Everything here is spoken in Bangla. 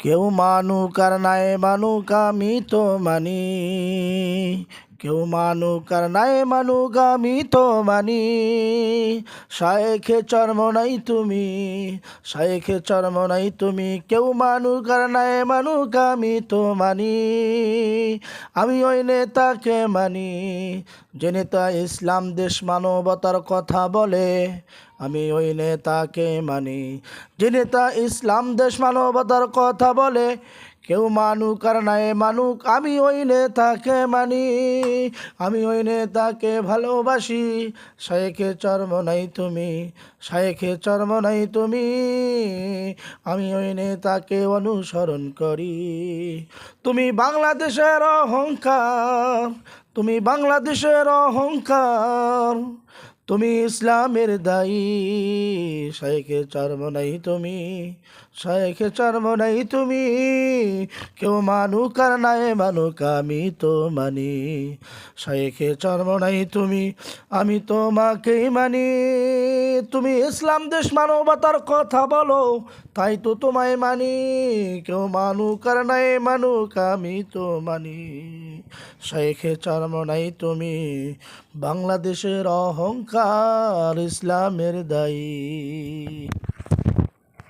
কেউ মানুক আর নাই মানুক আমি তো মানি। কেউ মানুক আর নাই মানুক আমি তো মানি। শায়েখে চর্ম নাই তুমি, শায়েখে চর্ম নাই তুমি। কেউ মানুক আর নাই মানুক আমি তো মানি। আমি ওই নেতাকে মানি, যে নেতা ইসলাম দেশ মানবতার কথা বলে। আমি ওই নেতাকে মানি, যে নেতা ইসলাম দেশ মানবতার কথা বলে। কেউ মানুক আর নাই মানুক, আমি ওই নেতাকে মানি। আমি ওই নেতাকে ভালোবাসি। শায়েখে চর্ম নাই তুমি, শায়েখে চর্ম নাই তুমি। আমি ওই নেতাকে অনুসরণ করি। তুমি বাংলাদেশের অহংকার, তুমি বাংলাদেশের অহংকার। তুমি ইসলামের দায়ী শায়েখে চর্ম নাই তুমি শায়েখে চর্ম নাই তুমি, কেউ মানুক আর নাই মানুক, আমি তো মানি শায়েখে চর্ম নাই তুমি, আমি তোমাকেই মানি। তুমি ইসলাম দেশ মানবতার কথা বলো, তাই তো তোমায় মানি, কেউ মানুক আর নাই মানুক, আমি তো মানি শায়েখে চর্ম নাই তুমি বাংলাদেশের অহংকার ইসলামের দায়ী।